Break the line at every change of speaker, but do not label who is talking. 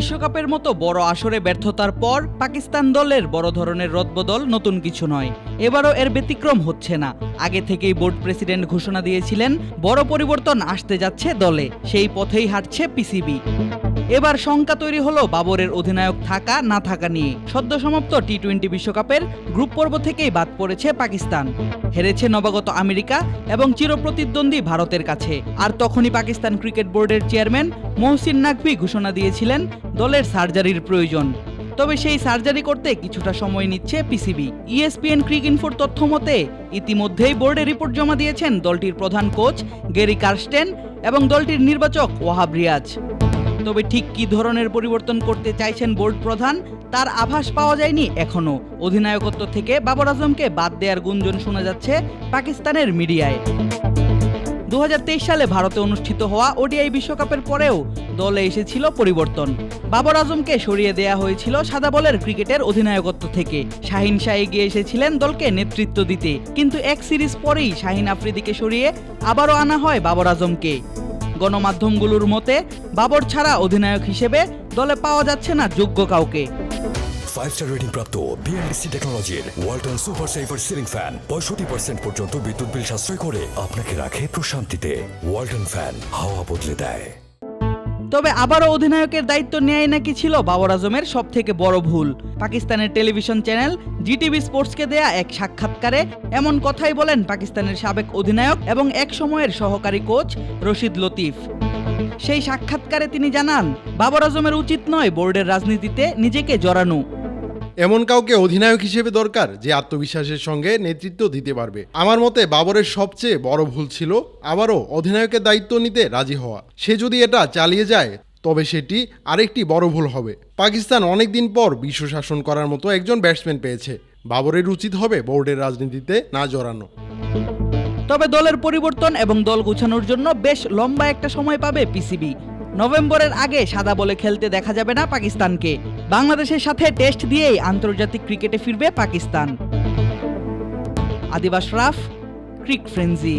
বিশ্বকাপের মতো বড় আসরে ব্যর্থতার পর পাকিস্তান দলের বড় ধরনের রদবদল নতুন কিছু নয়। এবারও এর ব্যতিক্রম হচ্ছে না। আগে থেকেই বোর্ড প্রেসিডেন্ট ঘোষণা দিয়েছিলেন, বড় পরিবর্তন আসতে যাচ্ছে দলে। সেই পথেই হাঁটছে পিসিবি। এবার শঙ্কা তৈরি হলো বাবরের অধিনায়ক থাকা, না থাকা নিয়ে। সদ্য সমাপ্ত টি টোয়েন্টি বিশ্বকাপের গ্রুপ পর্ব থেকেই বাদ পড়েছে পাকিস্তান। হেরেছে নবাগত আমেরিকা এবং চিরপ্রতিদ্বন্দ্বী ভারতের কাছে। আর তখনই পাকিস্তান ক্রিকেট বোর্ডের চেয়ারম্যান মহসিন নাকভি ঘোষণা দিয়েছিলেন দলের সার্জারির প্রয়োজন। তবে সেই সার্জারি করতে কিছুটা সময় নিচ্ছে পিসিবি। ইএসপিএন ক্রিক ইনফোর তথ্য মতে, ইতিমধ্যেই বোর্ডে রিপোর্ট জমা দিয়েছেন দলটির প্রধান কোচ গেরি কার্স্টেন এবং দলটির নির্বাচক ওয়াহাব রিয়াজ। তবে ঠিক কী ধরনের পরিবর্তন করতে চাইছেন বোর্ড প্রধান, তার আভাস পাওয়া যায়নি এখনও। অধিনায়কত্ব থেকে বাবর আজমকে বাদ দেওয়ার গুঞ্জন শোনা যাচ্ছে পাকিস্তানের মিডিয়ায়। দু সালে ভারতে অনুষ্ঠিত হওয়া ওডিআই বিশ্বকাপের পরেও দলে এসেছিল পরিবর্তন। বাবর আজমকে সরিয়ে দেয়া হয়েছিল সাদা বলের ক্রিকেটের অধিনায়কত্ব থেকে। শাহিন শাহ এগিয়ে এসেছিলেন দলকে নেতৃত্ব দিতে। কিন্তু এক সিরিজ পরেই শাহিন আফ্রিদিকে সরিয়ে আবারও আনা হয় বাবর আজমকে। গণমাধ্যমগুলোর মতে, বাবর ছাড়া অধিনায়ক হিসেবে দলে পাওয়া যাচ্ছে না যোগ্য কাউকে।
ফাইভ স্টার রেটিং প্রাপ্ত বিএনডিসি টেকনোলজির Walton super saver ceiling fan পঁয়ষট্টি পার্সেন্ট পর্যন্ত বিদ্যুৎ বিল সাশ্রয় করে আপনাকে রাখে প্রশান্তিতে। ওয়ালটন ফ্যান হাওয়া বদলে দেয়।
তবে আবারও অধিনায়কের দায়িত্ব নেয় নাকি ছিল বাবর আজমের সব থেকে বড় ভুল। পাকিস্তানের টেলিভিশন চ্যানেল জিটিভি স্পোর্টসকে দেয়া এক সাক্ষাৎকারে এমন কথাই বলেন পাকিস্তানের সাবেক অধিনায়ক এবং এক সময়ের সহকারী কোচ রশিদ লতিফ। সেই সাক্ষাৎকারে তিনি জানান, বাবর আজমের উচিত নয় বোর্ডের রাজনীতিতে নিজেকে জড়ানো।
এমন কাউকে অধিনায়ক হিসেবে দরকার যে আত্মবিশ্বাসের সঙ্গে নেতৃত্ব দিতে পারবে। আমার মতে বাবরের সবচেয়ে বড় ভুল ছিল আবারও অধিনায়কের দায়িত্ব নিতে রাজি হওয়া। সে যদি এটা চালিয়ে যায়, তবে সেটি আরেকটি বড় ভুল হবে। পাকিস্তান অনেকদিন পর বিশ্ব শাসন করার মতো একজন ব্যাটসম্যান পেয়েছে। বাবরের উচিত হবে বোর্ডের রাজনীতিতে না জড়ানো।
তবে দলের পরিবর্তন এবং দল গুছানোর জন্য বেশ লম্বা একটা সময় পাবে পিসিবি। নভেম্বরের আগে সাদা বলে খেলতে দেখা যাবে না পাকিস্তানকে। বাংলাদেশের সাথে টেস্ট দিয়েই আন্তর্জাতিক ক্রিকেটে ফিরবে পাকিস্তান। আদিবাস রাফ ক্রিক ফ্রেন্সি।